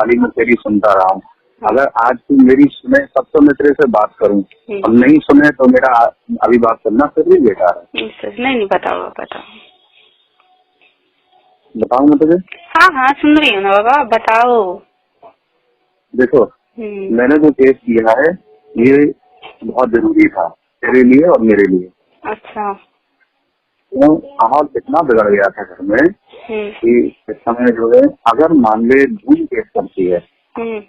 खाली मैं तेरी सुनता रहा हूँ। अगर आज तू मेरी सुने तब तो मैं तेरे से बात करूँ। हम्म। और नहीं सुने तो मेरा अभी बात करना फिर भी बेकार है नहीं नहीं बताओ बताओ। बताओ मैं तुझे। हाँ हाँ सुन रही हूँ ना बाबा बताओ। देखो हम्म, मैंने जो केस किया है ये बहुत ज़रूरी था तेरे लिए और मेरे लिए। अच्छा। तो माहौल इतना बिगड़ गया था घर में हम्म, कि इस समय जो है अगर मान ले धूम केस करती है हम्म,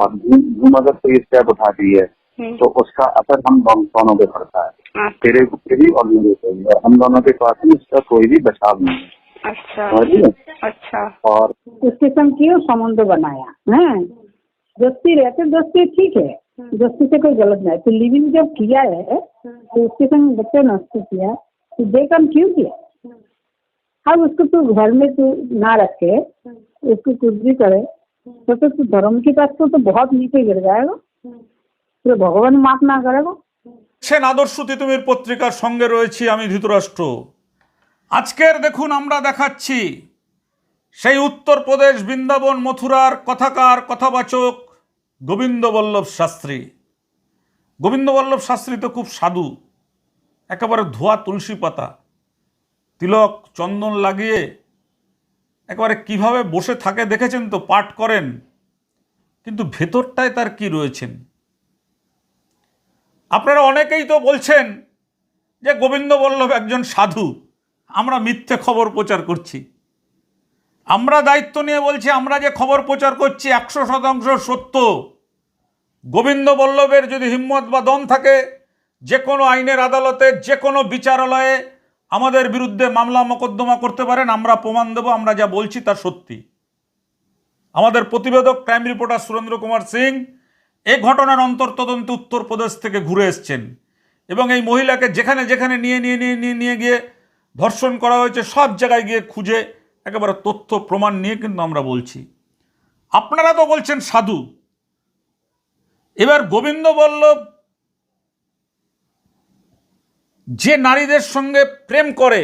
और धूम धूम अगर कोई स्टेप उठाती है हम्म, तो उसका असर हम दोनों पे पड़ता है। अच्छा, तेरे को पे भी और मेरे पे भी। और हम दोनों के पास में इसका कोई भी बचाव नहीं है। अच्छा। अच्छा। और उस किस्म की संबंध बनाया है? दोस्ती रहते दोस्ती ठीक है। दोस्ती से कोई गलत नहीं तो लिविंग जब किया है तो उसके संग बच्चे नष्ट किया। तो बेकम क्यों किया अब उसको तू घर में तू ना रखे उसको कुछ भी करे तो तो तू धर्म के पास तो, तो बहुत नीचे गिर जाएगा तो भगवान माफ ना करेगा সেন আদর্শ তিতুমির পত্রিকার সঙ্গে রয়েছি আমি ধৃতরাষ্ট্র আজকের দেখুন আমরা দেখাচ্ছি সেই উত্তরপ্রদেশ বৃন্দাবন মথুরার কথাকার কথাবাচক গোবিন্দ বল্লভ শাস্ত্রী গোবিন্দ বল্লভ শাস্ত্রী তো খুব সাধু একেবারে ধোয়া তুলসী পাতা, তিলক, চন্দন লাগিয়ে একেবারে কীভাবে বসে থাকে দেখেছেন তো, পাঠ করেন। কিন্তু ভেতরটায় তার কি রয়েছেন? আপনারা অনেকেই তো বলছেন যে গোবিন্দ বল্লভ একজন সাধু, আমরা মিথ্যে খবর প্রচার করছি। আমরা দায়িত্ব নিয়ে বলছি, আমরা যে খবর প্রচার করছি, একশো শতাংশ সত্য। গোবিন্দ বল্লভের যদি হিম্মত বা দম থাকে যে কোনো আইনের আদালতে যে কোনো বিচারালয়ে আমাদের বিরুদ্ধে মামলা মোকদ্দমা করতে পারেন, আমরা প্রমাণ দেব, আমরা যা বলছি তা সত্যি। আমাদের প্রতিবেদক, ক্রাইম রিপোর্টার সুরেন্দ্র কুমার সিং এই ঘটনার অন্তর অন্তর্তদন্তে উত্তরপ্রদেশ থেকে ঘুরে এসছেন এবং এই মহিলাকে যেখানে যেখানে নিয়ে নিয়ে নিয়ে নিয়ে নিয়ে গিয়ে ধর্ষণ করা হয়েছে, সব জায়গায় গিয়ে খুঁজে একেবারে তথ্য, প্রমাণ নিয়ে কিন্তু আমরা বলছি। আপনারা তো বলছেন সাধু। এবার গোবিন্দ বল্লভ যে নারীদের সঙ্গে প্রেম করে,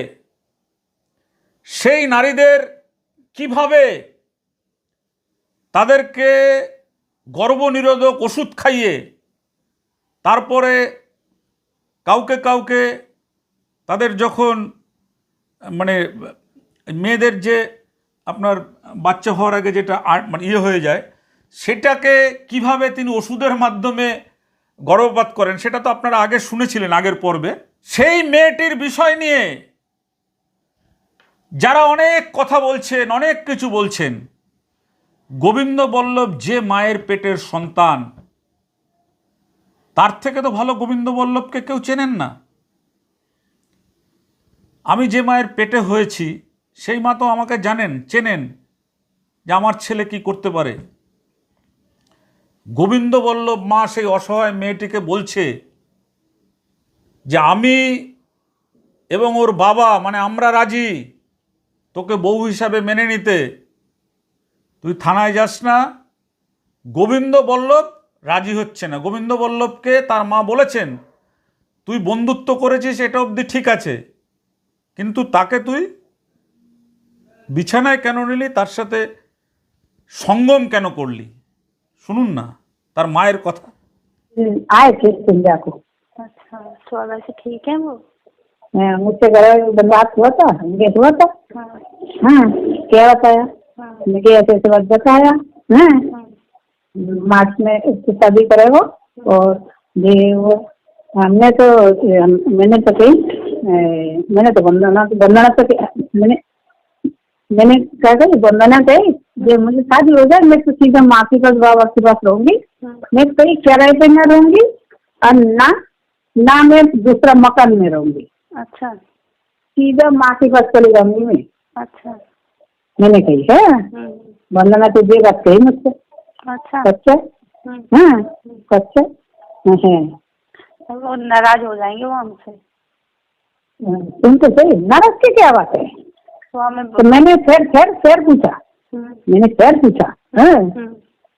সেই নারীদের কীভাবে তাদেরকে গর্ভনিরোধক ওষুধ খাইয়ে, তারপরে কাউকে কাউকে তাদের যখন মানে মেয়েদের যে আপনার বাচ্চা হওয়ার আগে যেটা মানে ইয়ে হয়ে যায়, সেটাকে কীভাবে তিনি ওষুধের মাধ্যমে গর্ভপাত করেন, সেটা তো আপনারা আগে শুনেছিলেন আগের পর্বে। সেই মেয়েটির বিষয় নিয়ে যারা অনেক কথা বলছেন, অনেক কিছু বলছেন, গোবিন্দ বল্লভ যে মায়ের পেটের সন্তান, তার থেকে তো ভালো গোবিন্দ বল্লভকে কেউ চেনেন না। আমি যে মায়ের পেটে হয়েছি, সেই মা তো আমাকে জানেন, চেনেন যে আমার ছেলে কি করতে পারে। গোবিন্দ বল্লভ মা সেই অসহায় মেয়েটিকে বলছে যে আমি এবং ওর বাবা মানে আমরা রাজি তোকে বউ হিসাবে মেনে নিতে। তুই থানায় যাস না। গোবিন্দ বল্লভ রাজি হচ্ছে না। গোবিন্দ বল্লভকে তার মা বলেছেন তুই বন্ধুত্ব করেছিস এটা অবধি ঠিক আছে। কিন্তু তাকে তুই বিছানায় কেন নিলি? তার সাথে সঙ্গম কেন করলি? শুনুন না তার মায়ের কথা। আয় দেখো। আচ্ছা। तो अब ऐसे ठीक है वो। हाँ, मुझसे गला बात हुआ था? गेट हुआ था? हाँ। हाँ क्या बताया? हाँ। मुझे ऐसे ऐसे बात बताया। हाँ। मार्च में इसकी शादी करेगा और ये वो हमने तो मैंने तो कही मैंने तो वंदना वंदना तो मैंने मैंने कही वंदना कही ये मुझे शादी हो जाए मैं तो सीधा माँ के पास बाबा के पास रहूँगी। मैं कहीं किराए पे ना रहूँगी और ना ना मैं दूसरा मकान में रहूँगी। अच्छा। सीधा माँ के पास चली जाऊँगी मैं। अच्छा। मैंने कही है हम्म, वंदना तो ये बात कही मुझसे। अच्छा। सच्चा? हम्म, हाँ सच्चा? हाँ तो वो नाराज़ हो जाएँगे वो हमसे। तुम तो सही नाराज़ की क्या बात है? तो तो मैंने फिर फिर फिर पूछा। हम्म, मैंने फिर पूछा हाँ हम्म,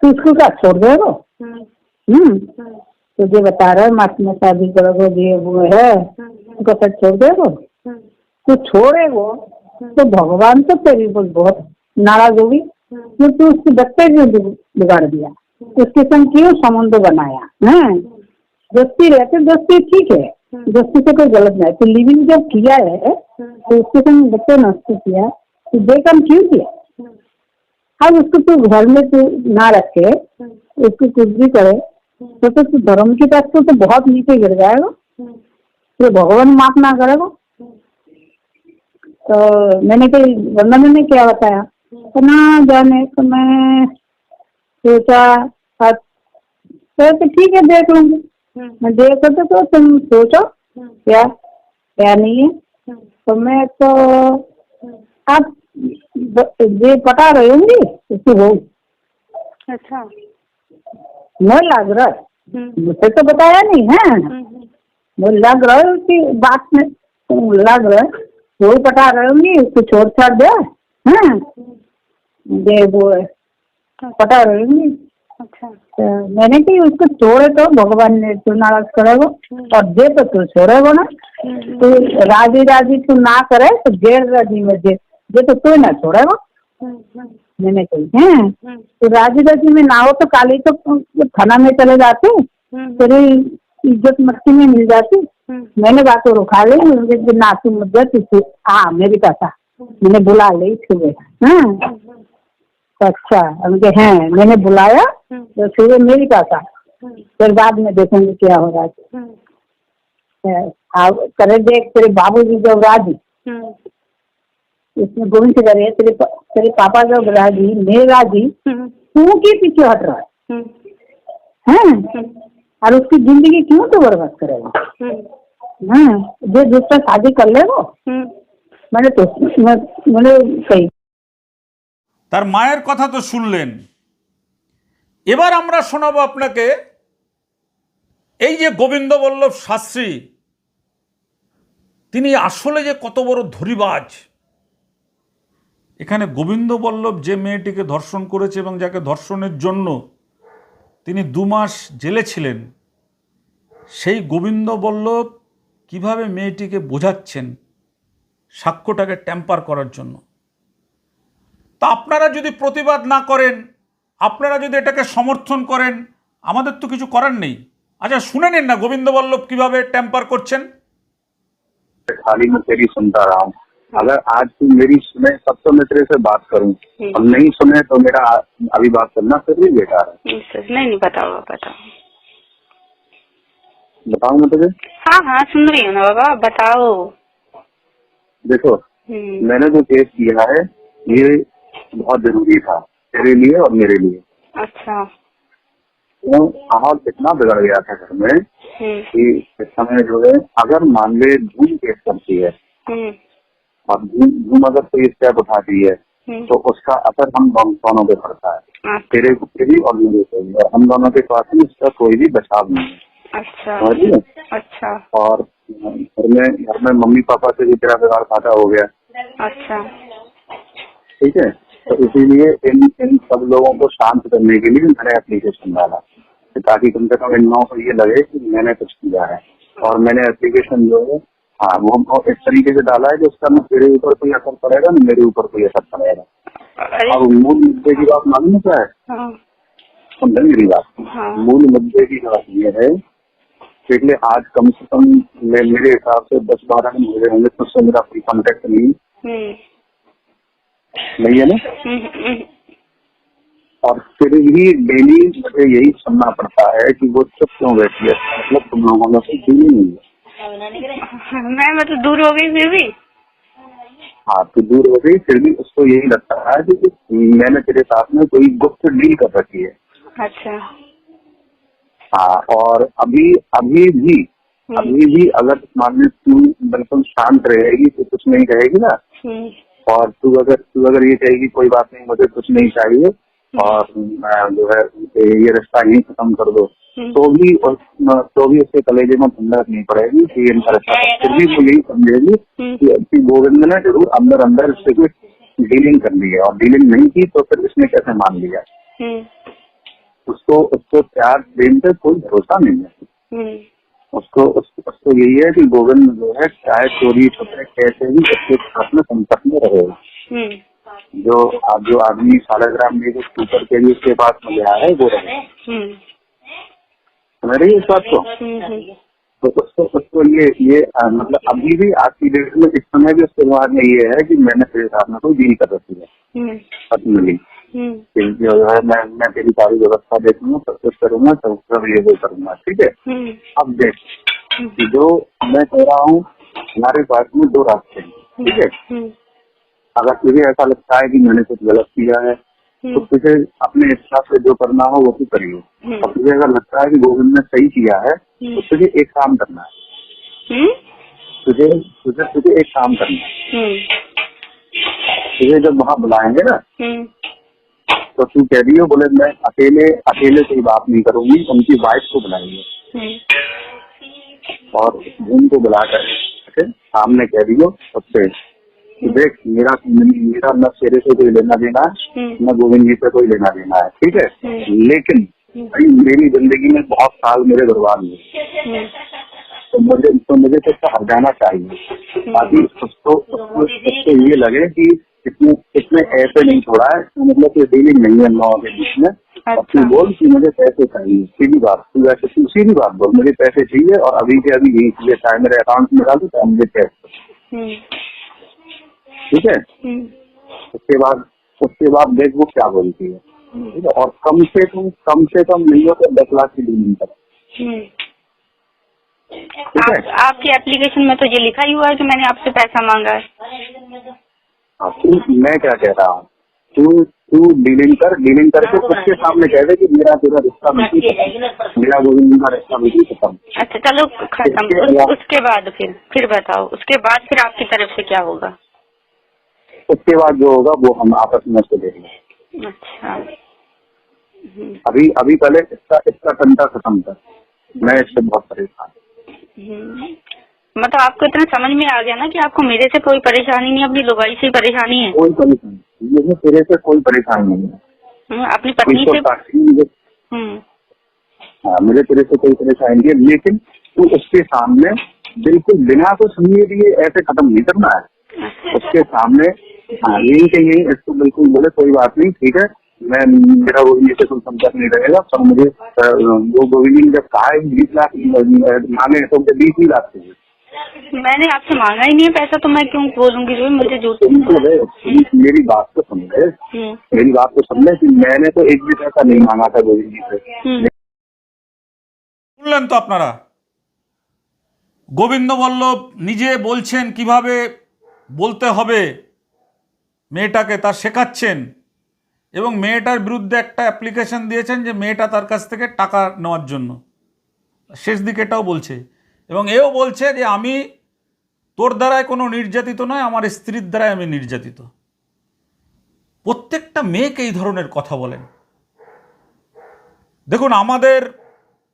तो उसको क्या छोड़ हम्म, हम्म। हम्म, तो बता रहा है मार्च में शादी करोगे ये वो है उसको फिर छोड़ दोगे हम्म, तो छोड़ेगो तो भगवान तो तेरी पर बहुत नाराज़ होगी तो तू उसके बच्चे बि- बिगाड़ दिया। उसके संग क्यों संबंध बनाया है? दोस्ती रहते दोस्ती ठीक है। दोस्ती से कोई गलत नहीं तो लिविंग जब किया है तो उसके संग बच्चे नष्ट किया तो बेकम क्यों किया? अब उसको तू घर में तू ना रखे उसको कुछ भी करे तो तो तू धर्म की तरफ़ से तो बहुत नीचे गिर जाएगा। तो भगवान माफ़ ना करेगा। तो मैंने कही वंदना ने क्या बताया? तो ना जाने तो मैं सोचा तो ठीक है देख लूँगी। मैं देख तो, तो तुम सोचो क्या? क्या नहीं है? तो मैं तो आप ये पटा रही होंगी उसकी बहू। अच्छा। मैं लग रहा है। हम्म, मुझे तो बताया नहीं है। हम्म, वो लग रहा है उसकी बात में तो लग रहा है। वो पटा रहे होंगी उसको छोड़ छाड़ दे। हाँ। दे वो पटा रही होंगी अच्छा। तो मैंने कही उसको छोड़े तो भगवान ने तू नाराज़ करेगा और दे तो तू छोड़ेगा ना। तू राज़ी राज़ी तू ना करे तो गैर राज़ी में दे। दे तो तू ना छोड़ेगा हम्म, हम्म, मैंने कही है? हम्म, तो राज़ी राज़ी में ना हो तो काली तो थाना में चले जाते हम्म, तेरी इज़्ज़त मट्टी में मिल जाती। हम्म, मैंने बात को रुका ली ना तू मुद्दा तू तू हाँ मेरी पासा मैंने बुला ली सुबह हाँ। तो अच्छा उनके हैं मैंने बुलाया हम्म, तो सुबह मेरी पासा हम्म, फिर बाद में देखेंगे क्या हो रहा है। हम्म, है। हाँ, करे देख तेरे बाबूजी जब राज़ी। हम्म, इसमें गोविंद से करे तेरे प- तेरे पापा जब राजी मैं राजी हम्म, तू के पीछे हट रहा है हम्म, हैं? हम्म, और उसकी जिंदगी क्यों तो बर्बाद करेगा हम्म, हाँ जो दूसरा शादी कर ले वो हम्म, मैंने तो मैं, मैंने कही তার মায়ের কথা তো শুনলেন এবার আমরা শোনাবো আপনাকে এই যে গোবিন্দবল্লভ শাস্ত্রী তিনি আসলে যে কত বড় ধরিবাজ এখানে গোবিন্দবল্লভ যে মেয়েটিকে ধর্ষণ করেছে এবং যাকে ধর্ষণের জন্য তিনি দু মাস জেলে ছিলেন, সেই গোবিন্দবল্লভ কীভাবে মেয়েটিকে বোঝাচ্ছেন সাক্ষ্যটাকে ট্যাম্পার করার জন্য? তা আপনারা যদি প্রতিবাদ না করেন, আপনারা যদি এটাকে সমর্থন করেন, আমাদের তো কিছু করার নেই। আচ্ছা শুনে নিন না গোবিন্দবল্লভ কীভাবে ট্যাম্পার করছেন। खाली अगर आज तू मेरी सुने तब तो मैं तेरे से बात करूँ। और नहीं सुने तो मेरा अभी बात करना फिर भी बेकार है। नहीं नहीं बताओ बताओ। बताऊँ मैं तुझे? हाँ हाँ सुन रही हूँ ना बाबा बताओ। देखो हम्म, मैंने जो केस किया है ये बहुत ज़रूरी था तेरे लिए और मेरे लिए। अच्छा। तो माहौल इतना बिगड़ गया था घर में हम्म, कि इस समय जो है अगर मान ले धूम केस करती है हम्म, और धूम अगर कोई स्टेप उठाती है हम्म, तो उसका असर हम दोनों पे पड़ता है। अच्छा, तेरे को भी और मेरे को भी। और हम दोनों के पास में इसका कोई भी बचाव नहीं है। अच्छा। अच्छा। और घर में घर में मम्मी पापा से भी तेरा व्यवहार खाता हो गया। अच्छा। ठीक है? तो इसीलिए इन इन सब लोगों को शांत करने के लिए मैंने एप्लीकेशन डाला। ताकि कम से कम इन लोगों को ये लगे कि मैंने कुछ किया है। और मैंने एप्लीकेशन जो है हाँ वो हमको इस तरीके से डाला है कि उसका ना तेरे ऊपर कोई असर पड़ेगा ना मेरे ऊपर कोई असर पड़ेगा। और मूल मुद्दे की बात मालूम क्या है? हाँ। समझे मेरी बात? हाँ। मूल मुद्दे की बात ये है कि इसलिए आज कम से कम मेरे हिसाब से दस बारह दिन हुए होंगे तो उससे मेरा कोई कॉन्टेक्ट नहीं। हम्म, नहीं है ना? हम्म, हम्म, और फिर भी डेली मुझे यही सुनना पड़ता है कि वो चुप क्यों बैठी है? मतलब तुम लोगों में से दिल नहीं है। मैं मतलब दूर हो गई फिर भी। हाँ तो दूर हो गई फिर भी उसको यही लगता है कि मैंने तेरे साथ में कोई गुप्त डील कर रखी है। अच्छा। हाँ और अभी अभी भी अभी भी अगर मान ली तू बिल्कुल शांत रहेगी तो कुछ नहीं कहेगी ना? हम्म, और तू अगर तू अगर ये कहेगी कोई बात नहीं मुझे कुछ नहीं चाहिए। और जो है ये रिश्ता यहीं खत्म कर दो। हम्म, तो भी उस- तो भी उसके कलेजे में ठंडक नहीं पड़ेगी कि ये इनका रिश्ता फिर भी वो यही समझेगी हम्म, कि गोविंद ने ज़रूर अंदर अंदर इससे कुछ डीलिंग कर ली है और डीलिंग नहीं की तो फिर इसने कैसे मान लिया? हम्म, उसको उसको प्यार प्रेम पे कोई भरोसा नहीं है। हम्म, उसको उसको, उसको यही है कि गोविंद जो है चाहे चोरी छुपे कैसे भी उसके साथ में संपर्क में रहेगा हम्म, जो जो आदमी सालाग्राम में जो स्पीकर के लिए उसके पास में गया है वो रहे हम्म। समझ रही है इस बात को? हम्म हम्म तो उसको उसको ये ये मतलब अभी भी आज की डेट में इस समय भी उसके बाद में ये है कि मैंने तेरे साथ में कोई डील कर रखी है। हम्म। पर्सनली हम्म। जो है मैं मैं तेरी सारी व्यवस्था देखूँगा सब कुछ करूँगा सब सब ये वो करूँगा ठीक है? अब देख जो मैं कह रहा हूँ हमारे पास में दो रास्ते हैं ठीक है? अगर तुझे ऐसा लगता है कि मैंने कुछ गलत किया है तो हम्म तुझे अपने हिसाब से जो करना हो वो तू करियो हम्म। और तुझे अगर लगता है कि गोविंद ने सही किया है तो हम्म। तुझे एक काम करना है। तुझे तुझे तुझे एक काम करना है। तुझे जब वहाँ बुलाएँगे ना तो तू कह दियो बोले मैं अकेले अकेले से ही बात नहीं करूँगी उनकी वाइफ को बुलाएँगे। और उनको बुलाकर ठीक है, सामने कह दियो सबसे कि देख मेरा मेरा न तेरे से कोई लेना देना है हम्म। न गोविंद जी से कोई लेना देना है ठीक है? हम्म। लेकिन भाई मेरी ज़िंदगी में बहुत साल मेरे बर्बाद हुए। हम्म। तो मुझे तो मुझे तो हट जाना चाहिए। ताकि उसको उसको उसको ये लगे कि इसमें इसने ऐसे नहीं छोड़ा है इसका मतलब कोई डीलिंग नहीं है लोगों के बीच में। तू अच्छा। बोल कि मुझे पैसे चाहिए। सीधी बात तू ऐसे तू सीधी बात बोल मुझे पैसे चाहिए और अभी के अभी यही चाहिए। चाहे मेरे अकाउंट में डाल दो चाहे मुझे कैश। हम्म। ठीक है? हम्म। उसके बाद उसके बाद देख क्या बोलती है? ठीक है? और कम से कम कम से कम नहीं हो तो दस लाख की डीलिंग कर हम्म। ठीक है? आपकी एप्लीकेशन में तो ये लिखा ही हुआ है कि मैंने आपसे पैसा मांगा है। हाँ, मैं क्या कह रहा हूँ? तू तू डीलिंग कर डीलिंग करके उसके सामने कह दे कि मेरा तेरा रिश्ता बिल्कुल खत्म मेरा गोविंद का रिश्ता बिल्कुल खत्म अच्छा चलो खत्म। उसके बाद फिर फिर बताओ। उसके बाद फिर आपकी तरफ़ से क्या होगा? उसके बाद जो होगा वो हम आपस में उसको देखेंगे। अच्छा। हम्म, अभी अभी पहले इसका इसका टंटा खत्म कर मैं इससे बहुत परेशान हम्म। मतलब आपको इतना समझ में आ गया ना कि आपको मेरे से कोई परेशानी नहीं अपनी लुगाई से परेशानी है? कोई परेशानी मुझे तेरे से कोई परेशानी नहीं है। हम्म, अपनी पत्नी से? मुझे हम्म। हाँ, मुझे तेरे से कोई परेशानी नहीं है लेकिन तू उसके सामने बिल्कुल बिना कुछ लिए ऐसे खत्म नहीं करना है। अच्छा। उसके सामने हाँ यही के यही इसको बिल्कुल बोले कोई बात नहीं ठीक है मैं मेरा गोविंद जी से कोई संपर्क नहीं रहेगा पर मुझे अ, वो गोविंद जी ने जब कहा है बीस लाख अ, मांगे तो मुझे बीस ही लाख चाहिए मैंने आपसे मांगा ही नहीं है पैसा तो मैं क्यों बोलूंगी जो मुझे झूठ सुन तो ले, सुन, मेरी बात तो सुन ले हम्म, मेरी बात तो सुन ले कि मैंने तो एक भी पैसा नहीं मांगा था गोविंद जी से हम्म, শুনলেন তো আপনারা গোবিন্দ বল্লভ নিজে বলছেন কিভাবে বলতে হবে মেয়েটাকে তা শেখাচ্ছেন এবং মেয়েটার বিরুদ্ধে একটা অ্যাপ্লিকেশন দিয়েছেন যে মেয়েটা তার কাছ থেকে টাকা নেওয়ার জন্য। শেষ দিকে এটাও বলছে। এবং এও বলছে যে, আমি তোর দ্বারায় কোনো নির্যাতিত নয়, আমার স্ত্রীর দ্বারাই আমি নির্যাতিত। প্রত্যেকটা মেয়েকে এই ধরনের কথা বলেন। দেখুন, আমাদের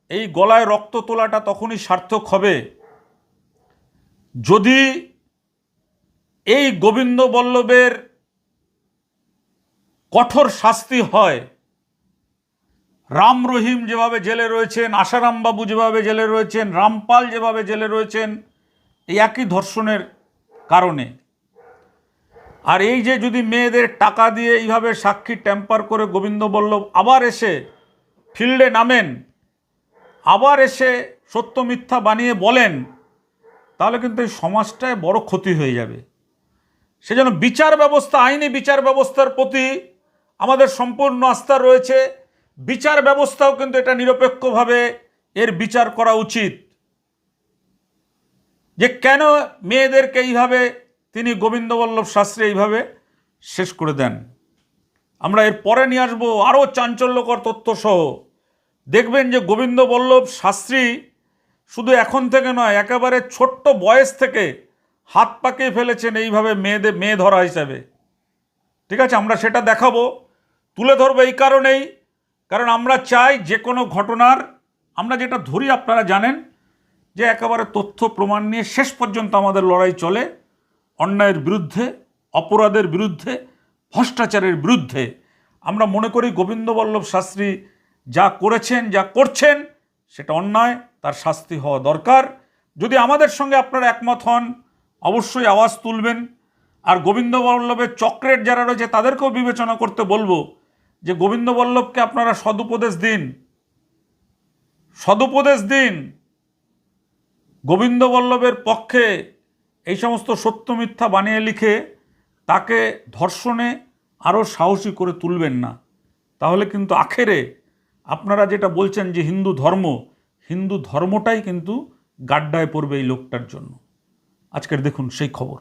এই গলায় রক্ত তোলাটা তখনই সার্থক হবে যদি এই গোবিন্দ বল্লভের কঠোর শাস্তি হয়। রাম রহিম যেভাবে জেলে রয়েছেন, আশারাম বাবু যেভাবে জেলে রয়েছেন, রামপাল যেভাবে জেলে রয়েছেন, এই একই ধর্ষণের কারণে। আর এই যে যদি মেয়েদের টাকা দিয়ে এইভাবে সাক্ষী ট্যাম্পার করে গোবিন্দ বল্লভ আবার এসে ফিল্ডে নামেন, আবার এসে সত্য মিথ্যা বানিয়ে বলেন, তাহলে কিন্তু এই সমাজটায় বড় ক্ষতি হয়ে যাবে। সেজন্য বিচার ব্যবস্থা, আইনি বিচার ব্যবস্থার প্রতি আমাদের সম্পূর্ণ আস্থা রয়েছে। বিচার ব্যবস্থাও কিন্তু এটা নিরপেক্ষভাবে এর বিচার করা উচিত। যে কেন মেয়েদেরকে এইভাবে, তিনি গোবিন্দবল্লভ শাস্ত্রী এইভাবে শেষ করে দেন। আমরা এর পরে নিয়ে আসব আরও চাঞ্চল্যকর তথ্যসহ। দেখবেন যে গোবিন্দবল্লভ শাস্ত্রী শুধু এখন থেকে নয়, একেবারে ছোট্ট বয়স থেকে হাত পাকিয়ে ফেলেছেন এইভাবে মেয়েদের মেয়ে ধরা হিসাবে। ঠিক আছে, আমরা সেটা দেখাবো। তুলে ধরবো এই কারণেই। কারণ আমরা চাই যে কোনো ঘটনার, আমরা যেটা ধরি আপনারা জানেন, যে একেবারে তথ্য প্রমাণ নিয়ে শেষ পর্যন্ত আমাদের লড়াই চলে। অন্যায়ের বিরুদ্ধে, অপরাধের বিরুদ্ধে, ভ্রষ্টাচারের বিরুদ্ধে। আমরা মনে করি গোবিন্দবল্লভ শাস্ত্রী যা করেছেন, যা করছেন, সেটা অন্যায়, তার শাস্তি হওয়া দরকার। যদি আমাদের সঙ্গে আপনারা একমত হন, অবশ্যই আওয়াজ তুলবেন। আর গোবিন্দ বল্লভের চক্রের যারা রয়েছে, তাদেরকেও বিবেচনা করতে বলব যে গোবিন্দ বল্লভকে আপনারা সদুপদেশ দিন। সদুপদেশ দিন। গোবিন্দ বল্লভের পক্ষে এই সমস্ত সত্য মিথ্যা বানিয়ে লিখে তাকে ধর্ষণে আরও সাহসী করে তুলবেন না। তাহলে কিন্তু আখেরে আপনারা যেটা বলছেন যে হিন্দু ধর্ম, হিন্দু ধর্মটাই কিন্তু গাড্ডায় পড়বে এই লোকটার জন্য। আজকের দেখুন সেই খবর।